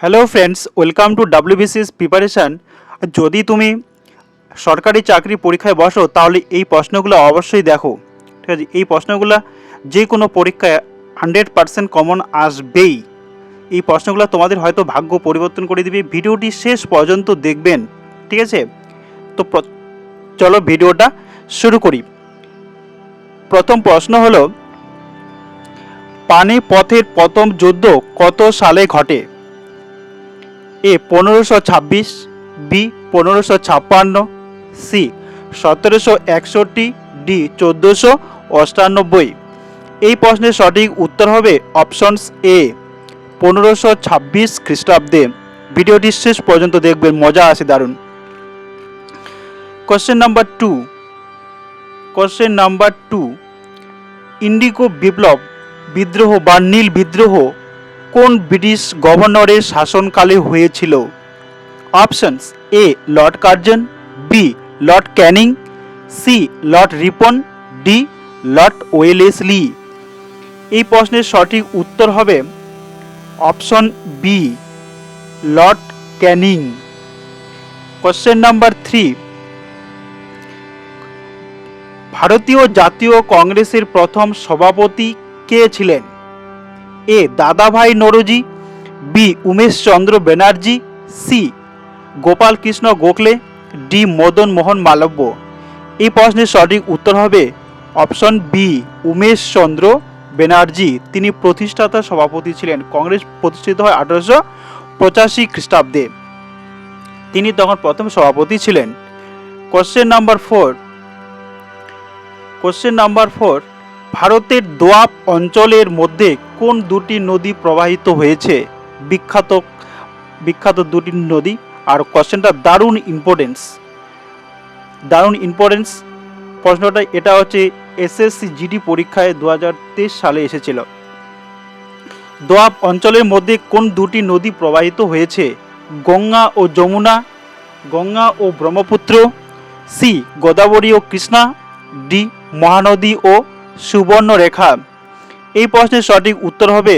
Hello friends welcome to WBCS preparation যদি তুমি সরকারি চাকরি পরীক্ষায় বসো, তাহলে এই প্রশ্নগুলো অবশ্যই দেখো। ঠিক আছে? এই প্রশ্নগুলো যে কোনো পরীক্ষায় হান্ড্রেড পার্সেন্ট কমন আসবেই। এই প্রশ্নগুলো তোমাদের হয়তো ভাগ্য পরিবর্তন করে দিবে। ভিডিওটি শেষ পর্যন্ত দেখবেন। ঠিক আছে? তো চলো ভিডিওটা শুরু করি। প্রথম প্রশ্ন হলো, পানিপথের প্রথম যুদ্ধ কত সালে ঘটে? এ পনেরোশো ছাব্বিশ, বি পনেরোশো ছাপ্পান্ন, সি সতেরোশো একষট্টি, ডি চোদ্দোশো অষ্টানব্বই। এই প্রশ্নের সঠিক উত্তর হবে অপশনস এ, পনেরোশো ছাব্বিশ খ্রিস্টাব্দে। ভিডিওটি শেষ পর্যন্ত দেখবেন, মজা আছে দারুণ। Question number two, question number two, indigo বিপ্লব, বিদ্রোহ বা নীল বিদ্রোহ কোন ব্রিটিশ গভর্নরের শাসনকালে হয়েছিল? Options A. Lord Curzon, B. Lord Canning, C. Lord Ripon, D. Lord Wellesley. এই প্রশ্নের সঠিক উত্তর হবে option B, Lord Canning. Question number three, ভারতীয় জাতীয় কংগ্রেসের প্রথম সভাপতি কে ছিলেন? A Dadabhai Naoroji, B Umesh Chandra Banerjee, C Gopal Krishna Gokhale, D Madan Mohan Malaviya. এই প্রশ্নের সঠিক উত্তর হবে অপশন বি, উমেশ চন্দ্র ব্যানার্জি। তিনি প্রতিষ্ঠাতা সভাপতি ছিলেন। কংগ্রেস প্রতিষ্ঠিত হয় আঠারোশো পঁচাশি খ্রিস্টাব্দে। তিনি তখন প্রথম সভাপতি ছিলেন। Question number four, question number four ভারতের দোয়াব অঞ্চলের মধ্যে কোন দুটি নদী প্রবাহিত হয়েছে? বিখ্যাত বিখ্যাত দুটি নদী। আর কোশ্চেনটা দারুণ ইম্পর্টেন্স দারুণ ইম্পর্টেন্স প্রশ্নটা, এটা হচ্ছে এসএসসি জিডি পরীক্ষায় দু হাজার তেইশ সালে এসেছিল। দোয়াব অঞ্চলের মধ্যে কোন দুটি নদী প্রবাহিত হয়েছে? গঙ্গা ও যমুনা, গঙ্গা ও ব্রহ্মপুত্র, সি, গোদাবরী ও কৃষ্ণা, ডি, মহানদী ও সুবর্ণরেখা। এই প্রশ্নের সঠিক উত্তর হবে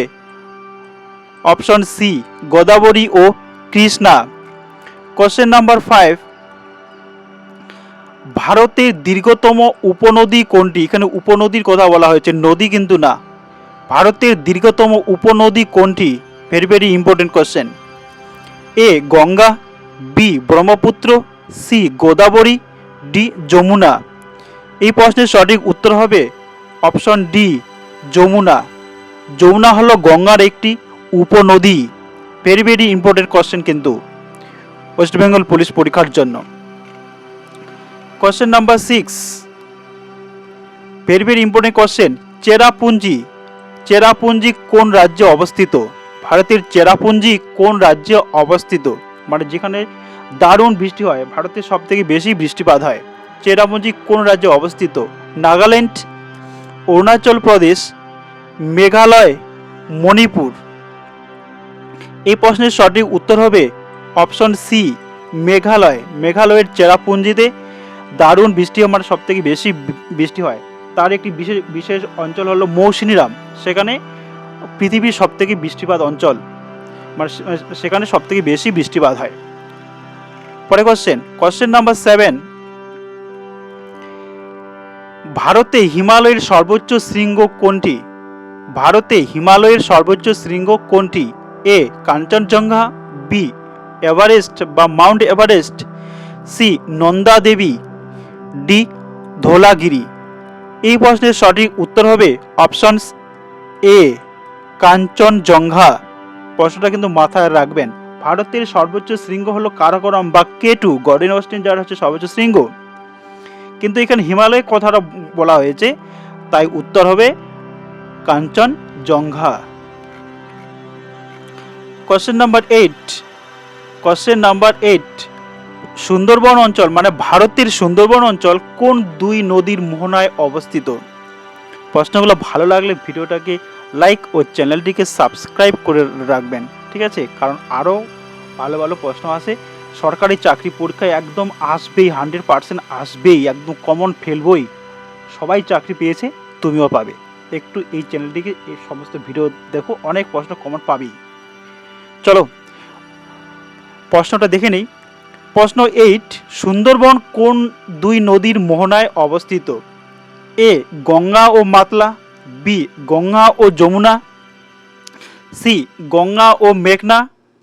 অপশন সি গোদাবরী ও কৃষ্ণা। কোশ্চেন নাম্বার ফাইভ ভারতের দীর্ঘতম উপনদী কোনটি? এখানে উপনদীর কথা বলা হয়েছে, নদী কিন্তু না। ভারতের দীর্ঘতম উপনদী কোনটি? Very very important question A, Ganga B Brahmaputra C Godavari D Yamuna. এই প্রশ্নের সঠিক উত্তর হবে অপশন ডি, যমুনা। যমুনা হলো গঙ্গার একটি উপনদী। ভেরি ভেরি ইম্পর্টেন্ট কোশ্চেন কিন্তু। ওয়েস্ট বেঙ্গল পুলিশ পরীক্ষার জন্য। Question number six very very important question Cherrapunji Cherrapunji কোন রাজ্যে অবস্থিত? ভারতের চেরাপুঞ্জি কোন রাজ্যে অবস্থিত? মানে যেখানে দারুণ বৃষ্টি হয় ভারতের সব থেকে বেশি বৃষ্টিপাত হয়। চেরাপুঞ্জি কোন রাজ্যে অবস্থিত? নাগাল্যান্ড অরুণাচল প্রদেশ, মেঘালয়, মণিপুর। এই প্রশ্নের সঠিক উত্তর হবে অপশন সি, মেঘালয়। মেঘালয়ের চেরাপুঞ্জিতে দারুণ বৃষ্টি আমার সব থেকে বেশি বৃষ্টি হয়। তার একটি বিশেষ বিশেষ অঞ্চল হলো মৌসিনিরাম। সেখানে পৃথিবীর সব থেকে বৃষ্টিপাত অঞ্চল। মানে সেখানে সব থেকে বেশি বৃষ্টিপাত হয়। পরে কোশ্চেন কোশ্চেন নাম্বার সেভেন ভারতে হিমালয়ের সর্বোচ্চ শৃঙ্গ কোনটি? ভারতে হিমালয়ের সর্বোচ্চ শৃঙ্গ কোনটি? এ, কাঞ্চনজঙ্ঘা, বি, এভারেস্ট বা Mount Everest, C Nanda Devi D, Dhaulagiri. এই প্রশ্নের সঠিক উত্তর হবে অপশনস এ, কাঞ্চনজঙ্ঘা। প্রশ্নটা কিন্তু মাথায় রাখবেন। ভারতের সর্বোচ্চ শৃঙ্গ হলো কারাকরম বা কেটু গডেন অস্টিন যার হচ্ছে সর্বোচ্চ শৃঙ্গ। কিন্তু এখানে হিমালয় কথাটা বলা হয়েছে, তাই উত্তর হবে Kanchenjunga question number eight question number eight Sundarban অঞ্চল মানে ভারতের সুন্দরবন অঞ্চল, কোন দুই নদীর মোহনায় অবস্থিত? প্রশ্নগুলো ভালো লাগলে ভিডিওটাকে লাইক ও চ্যানেলটিকে সাবস্ক্রাইব করে রাখবেন, ঠিক আছে? কারণ আরও ভালো ভালো প্রশ্ন আসে। সরকারি চাকরি পরীক্ষায় একদম আসবেই হান্ড্রেড পার্সেন্ট আসবেই, একদম কমন ফেলবই সবাই চাকরি পেয়েছে, তুমিও পাবে। একটু এই চ্যানেলটিকে এই সমস্ত ভিডিও দেখো, অনেক প্রশ্ন কমন পাবেই চলো, প্রশ্নটা দেখে নিই। প্রশ্ন এইট সুন্দরবন কোন দুই নদীর মোহনায় অবস্থিত? এ গঙ্গা ও মাতলা বি গঙ্গা ও যমুনা সি গঙ্গা ও মেঘনা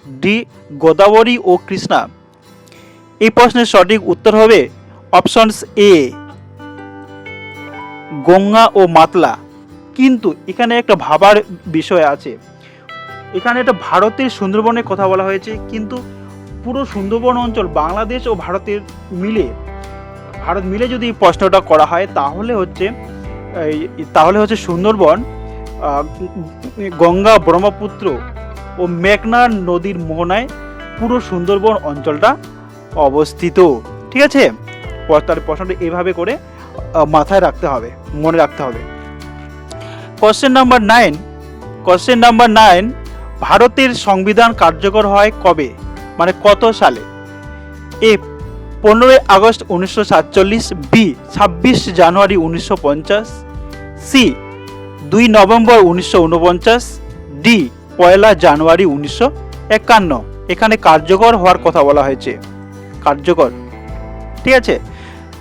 ডি গোদাবরী ও কৃষ্ণা। এই প্রশ্নের সঠিক উত্তর হবে অপশনস এ, গঙ্গা ও মাতলা। কিন্তু এখানে একটা ভাবার বিষয় আছে। এখানে একটা ভারতের সুন্দরবনের কথা বলা হয়েছে, কিন্তু পুরো সুন্দরবন অঞ্চল বাংলাদেশ ও ভারতের মিলে, ভারত মিলে যদি এই প্রশ্নটা করা হয়, তাহলে হচ্ছে তাহলে হচ্ছে সুন্দরবন গঙ্গা ব্রহ্মপুত্র ও মেঘনা নদীর মোহনায় পুরো সুন্দরবন অঞ্চলটা অবস্থিত। ঠিক আছে? তার প্রশ্নটা এভাবে করে মাথায় রাখতে হবে, মনে রাখতে হবে। Question number nine question number nine ভারতের সংবিধান কার্যকর হয় কবে? মানে কত সালে? এ, পনেরোই আগস্ট উনিশশো সাতচল্লিশ, বি, ছাব্বিশ জানুয়ারি উনিশশো পঞ্চাশ, সি, দুই নভেম্বর উনিশশো উনপঞ্চাশ ডি, পয়লা জানুয়ারি উনিশশো একান্ন। এখানে কার্যকর হওয়ার কথা বলা হয়েছে। কার্যকর। ঠিক আছে?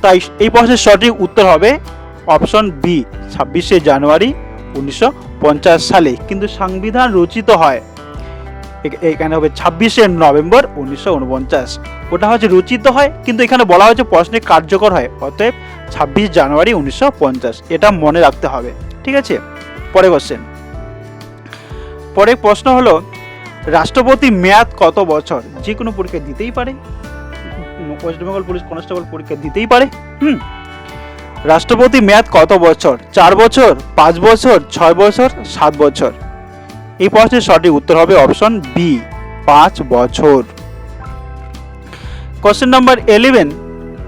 তাই এই প্রশ্নের সঠিক উত্তর হবে অপশন বি ছাব্বিশে জানুয়ারি উনিশশো পঞ্চাশ সালে। কিন্তু সংবিধান রচিত হয় এখানে হবে ছাব্বিশে নভেম্বর উনিশশো উনপঞ্চাশ। ওটা হচ্ছে রচিত হয়, কিন্তু এখানে বলা হয়েছে প্রশ্নে কার্যকর হয়। অতএব ছাব্বিশ জানুয়ারি উনিশশো পঞ্চাশ, এটা মনে রাখতে হবে। ঠিক আছে? পরে কোশ্চেন পরে প্রশ্ন হলো, রাষ্ট্রপতি মেয়াদ কত বছর? যে কোনো পরীক্ষা দিতেই পারে। ওয়েস্ট বেঙ্গল পুলিশ কনস্টেবল পরীক্ষা দিতেই পারে, হুম? রাষ্ট্রপতি মেয়াদ কত বছর? চার বছর, পাঁচ বছর, ছয় বছর, সাত বছর? এই প্রশ্নের সঠিক উত্তর হবে অপশন বি, পাঁচ বছর। Question number eleven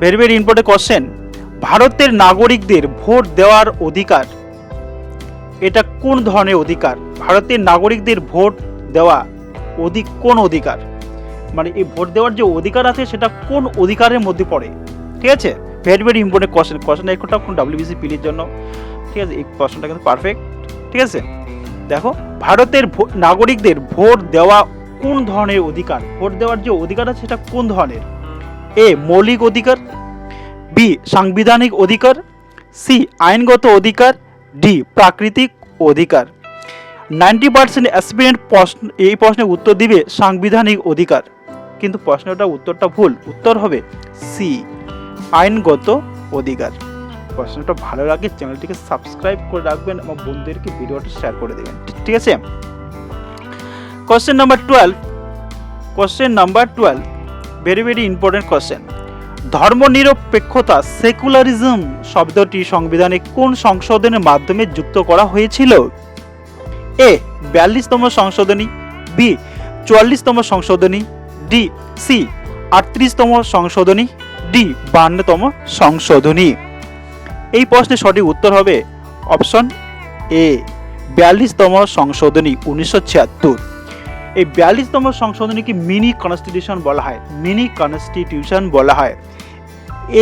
very very important question. ভারতের নাগরিকদের ভোট দেওয়ার অধিকার, এটা কোন ধরনের অধিকার? ভারতের নাগরিকদের ভোট দেওয়া অধিক কোন অধিকার? মানে এই ভোট দেওয়ার যে অধিকার আছে সেটা কোন অধিকারের মধ্যে পড়ে? ঠিক আছে? Very very important question question একটা কোন ডাব্লিউবিসি পিলির জন্য। ঠিক আছে? এই প্রশ্নটা কিন্তু পারফেক্ট ঠিক আছে? দেখো, ভারতের নাগরিকদের ভোট দেওয়া কোন ধরনের অধিকার? ভোট দেওয়ার যে অধিকার আছে সেটা কোন ধরনের? এ, মৌলিক অধিকার। বি সাংবিধানিক অধিকার। সি আইনগত অধিকার। ডি প্রাকৃতিক অধিকার। নাইনটি পার্সেন্ট অ্যাসপিরেন্ট প্রশ্ন, এই প্রশ্নের উত্তর দিবে সাংবিধানিক অধিকার। কিন্তু প্রশ্নটা উত্তরটা ভুল। উত্তর হবে সি আইনগত অধিকার। প্রশ্নটা ভালো লাগে চ্যানেলটিকে সাবস্ক্রাইব করে রাখবেন আমার বন্ধুদেরকে ভিডিওটা শেয়ার করে দেবেন। ঠিক আছে? Question number twelve question number twelve very very important question ধর্মনিরপেক্ষতা secularism শব্দটি সংবিধানে কোন সংশোধনের মাধ্যমে যুক্ত করা হয়েছিল? এ বিয়াল্লিশতম সংশোধনী বি চুয়াল্লিশতম সংশোধনী ডি সি আটত্রিশতম সংশোধনী ডি বান্নতম সংশোধনী। এই প্রশ্নের সঠিক উত্তর হবে অপশন এ বিয়াল্লিশতম সংশোধনী, উনিশশো ছিয়াত্তর। এই বিয়াল্লিশতম সংশোধনীকে মিনি কনস্টিটিউশন বলা হয়, মিনি কনস্টিটিউশন বলা হয়।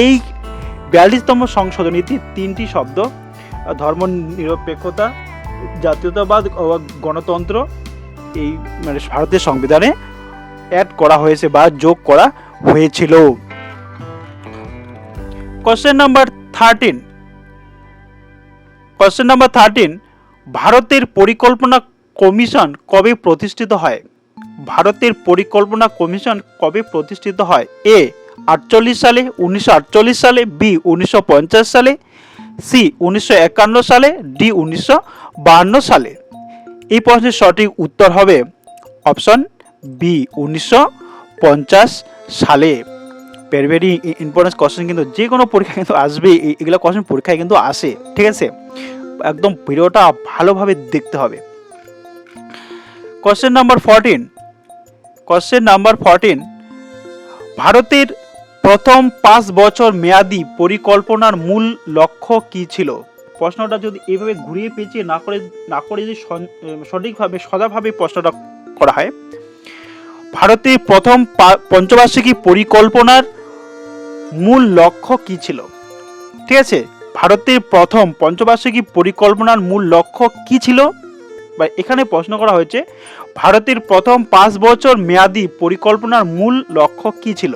এই বিয়াল্লিশতম সংশোধনীতে তিনটি শব্দ, ধর্ম নিরপেক্ষতা, জাতীয়তাবাদ ও গণতন্ত্র, এই মানে ভারতের সংবিধানে অ্যাড করা হয়েছে বা যোগ করা হয়েছিল। Question number thirteen question number thirteen ভারতের পরিকল্পনা কমিশন কবে প্রতিষ্ঠিত হয়? ভারতের পরিকল্পনা কমিশন কবে প্রতিষ্ঠিত হয়? এ আটচল্লিশ সালে, উনিশশো আটচল্লিশ সালে বি উনিশশো পঞ্চাশ সালে সি উনিশশো একান্ন সালে ডি উনিশশো সালে। এই প্রশ্নের সঠিক উত্তর হবে অপশন বি, উনিশশো পঞ্চাশ সালে। ভেরি ভেরি ইম্পর্টেন্ট কোশ্চেন কিন্তু যে কোনো পরীক্ষা কিন্তু আসবে এগুলো কোশ্চেন পরীক্ষায় কিন্তু আসে, ঠিক আছে? একদম ভিডিওটা ভালোভাবে দেখতে হবে। Question number fourteen question number fourteen ভারতের প্রথম পাঁচ বছর মেয়াদি পরিকল্পনার মূল লক্ষ্য কি ছিল? প্রশ্নটা যদি এইভাবে ঘুরিয়ে পেঁচিয়ে না করে না করে যদি সঠিকভাবে সদাভাবে প্রশ্নটা করা হয় ভারতের প্রথম পঞ্চবার্ষিকী পরিকল্পনার মূল লক্ষ্য কি ছিল? ঠিক আছে ভারতের প্রথম পঞ্চবার্ষিকী পরিকল্পনার মূল লক্ষ্য কি ছিল? বা এখানে প্রশ্ন করা হয়েছে, ভারতের প্রথম পাঁচ বছর মেয়াদি পরিকল্পনার মূল লক্ষ্য কি ছিল?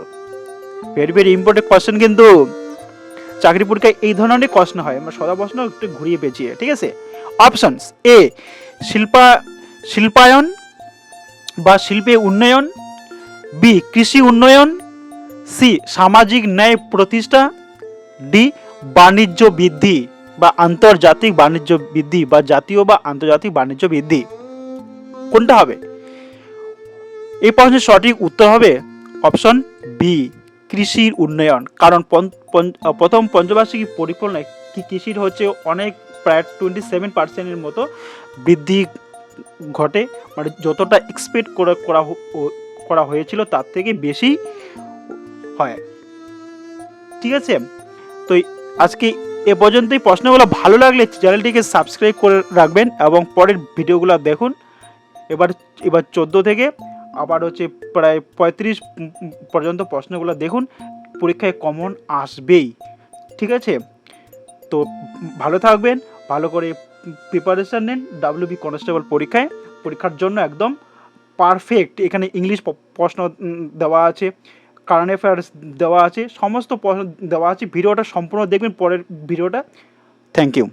ভেরি ভেরি ইম্পর্টেন্ট কোয়েশ্চেন কিন্তু। চাকরি পরীক্ষায় এই ধরনের প্রশ্ন হয়, আমরা সদা প্রশ্ন একটু ঘুরিয়ে পেঁচিয়ে ঠিক আছে? অপশনস এ শিল্পা, শিল্পায়ন বা শিল্পে উন্নয়ন, বি, কৃষি উন্নয়ন, সি, সামাজিক ন্যায় প্রতিষ্ঠা, ডি, বাণিজ্য বৃদ্ধি বা আন্তর্জাতিক বাণিজ্য বৃদ্ধি বা জাতীয় বা আন্তর্জাতিক বাণিজ্য বৃদ্ধি। কোনটা হবে? এই প্রশ্নের সঠিক উত্তর হবে অপশন বি, কৃষির উন্নয়ন। কারণ প্রথম পঞ্চবার্ষিকী পরিকল্পনায় কৃষির হচ্ছে অনেক প্রায় টোয়েন্টি সেভেন পার্সেন্টের মতো বৃদ্ধি ঘটে। মানে যতটা এক্সপেক্ট করা করা হয়েছিল তার থেকে বেশি হয়। ঠিক আছে? তো আজকে এ পর্যন্তই। প্রশ্নগুলো ভালো লাগলে চ্যানেলটিকে সাবস্ক্রাইব করে রাখবেন এবং পরের ভিডিওগুলো দেখুন। এবার এবার চোদ্দ থেকে আবার হচ্ছে প্রায় পঁয়ত্রিশ পর্যন্ত প্রশ্নগুলো দেখুন। পরীক্ষায় কমন আসবেই। ঠিক আছে? তো ভালো থাকবেন। ভালো করে প্রিপারেশান নেন ডাব্লিউবি কনস্টেবল পরীক্ষায়, পরীক্ষার জন্য একদম পারফেক্ট এখানে ইংলিশ প্রশ্ন দেওয়া আছে কারেন্ট অ্যাফেয়ার্স দেওয়া আছে, সমস্ত প্রশ্ন দেওয়া আছে, ভিডিওটা সম্পূর্ণ দেখবেন, পরের ভিডিওটা। Thank you